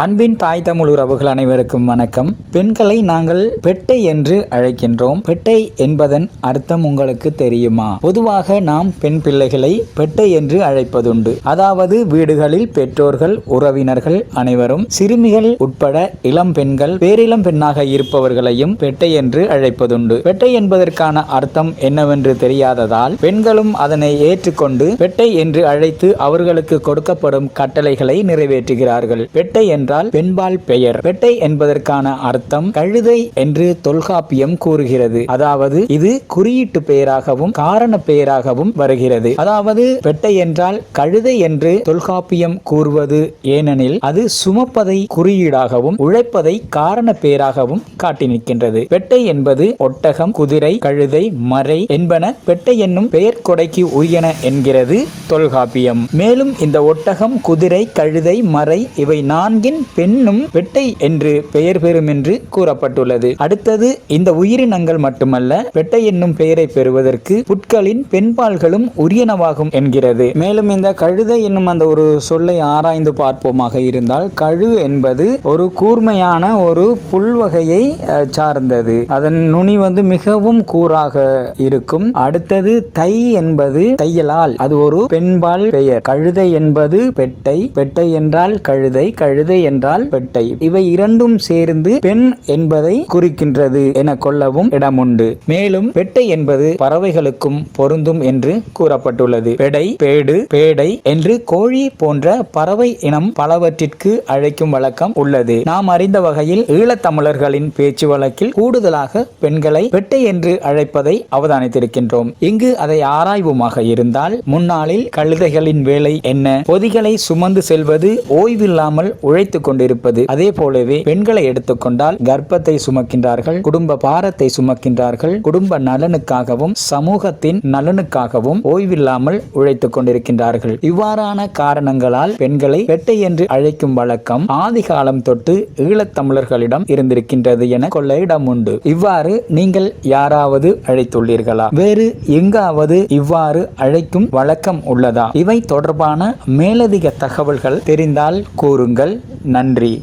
அன்பின் தாய் தமிழ் உறவுகள் அனைவருக்கும் வணக்கம். பெண்களை நாங்கள் பெட்டை என்று அழைக்கின்றோம். பெட்டை என்பதன் அர்த்தம் உங்களுக்கு தெரியுமா? பொதுவாக நாம் பெண் பிள்ளைகளை பெட்டை என்று அழைப்பதுண்டு. அதாவது வீடுகளில் பெற்றோர்கள் உறவினர்கள் அனைவரும் சிறுமிகள் உட்பட இளம் பெண்கள் பேரிளம் பெண்ணாக இருப்பவர்களையும் பெட்டை என்று அழைப்பதுண்டு. பெட்டை என்பதற்கான அர்த்தம் என்னவென்று தெரியாததால் பெண்களும் அதனை ஏற்றுக்கொண்டு பெட்டை என்று அழைத்து அவர்களுக்கு கொடுக்கப்படும் கட்டளைகளை நிறைவேற்றுகிறார்கள். பெட்டை என்றால் பெண்பால் பெயர். பெட்டை என்பதற்கான அர்த்தம் கழுதை என்று தொல்காப்பியம் கூறுகிறது. அதாவது இது குறியீட்டு பெயராகவும் காரண பெயராகவும் வருகிறது. அதாவது பெட்டை என்றால் கழுதை என்று தொல்காப்பியம் கூறுவது. ஏனெனில் அது சுமப்பதை குறியீடாகவும் உழைப்பதை காரண பெயராகவும் காட்டி நிற்கின்றது. பெட்டை என்பது ஒட்டகம் குதிரை கழுதை மறை என்பன பெட்டை என்னும் பெயர் கொடைக்கு உரியன என்கிறது தொல்காப்பியம். மேலும் இந்த ஒட்டகம் குதிரை கழுதை மறை இவை நான்கின் பெண்ணும் பெட்டை என்று பெயர் பெறும் என்று கூறப்பட்டுள்ளது. அடுத்தது இந்த உயிரினங்கள் மட்டுமல்ல பெட்டை என்னும் பெயரை பெறுவதற்கு புட்களின் பெண்பால்களும் உரியனவாகும் என்கிறது. மேலும் இந்த கழுதை என்னும் அந்த ஒரு சொல்லை ஆராய்ந்து பார்ப்போமாக இருந்தால் கழு என்பது ஒரு கூர்மையான ஒரு புல் வகையை சார்ந்தது. அதன் நுனி வந்து மிகவும் கூறாக இருக்கும். அடுத்தது தை என்பது தையலால் அது ஒரு பெண்பால் பெயர். கழுதை என்பது பெட்டை. பெட்டை என்றால் கழுதை. கழுதை என்றால் பெட்டை. இவை இரண்டும் சேர்ந்து பெண் என்பதை குறிக்கின்றது என கொள்ளவும் இடமுண்டு. மேலும் பெட்டை என்பது பறவைகளுக்கும் பொருந்தும் என்று கூறப்பட்டுள்ளது. பெடை பேடு பேடை என்று கோழி போன்ற பறவை இனம் பலவற்றிற்கு அழைக்கும் வழக்கம் உள்ளது. நாம் அறிந்த வகையில் ஈழத்தமிழர்களின் பேச்சு வழக்கில் கூடுதலாக பெண்களை பெட்டை என்று அழைப்பதை அவதானித்திருக்கின்றோம். இங்கு அதை ஆராய்வுமாக இருந்தால் முன்னாளில் கழுதைகளின் வேலை என்ன? பொதிகளை சுமந்து செல்வது ஓய்வில்லாமல் உழைத்துக் கொண்டிருப்பது அதே போலவே பெண்களை எடுத்துக்கொண்டால் கர்ப்பத்தை சுமக்கின்றார்கள் குடும்ப பாரத்தை சுமக்கின்றார்கள் குடும்ப நலனுக்காகவும் சமூகத்தின் நலனுக்காகவும் ஓய்வில்லாமல் உழைத்துக் கொண்டிருக்கின்றார்கள் இவ்வாறான காரணங்களால் பெண்களை பெட்டை என்று அழைக்கும் வழக்கம் ஆதிகாலம் தொட்டு ஈழத்தமிழர்களிடம் இருந்திருக்கின்றது என கொள்ள இடம் உண்டு. இவ்வாறு நீங்கள் யாராவது அழைத்துள்ளீர்களா? வேறு எங்காவது இவ்வாறு அழைக்கும் வழக்கம் உள்ளதா? இவை தொடர்பான மேலதிக தகவல்கள் தெரிந்தால் கூறுங்கள். நன்றி.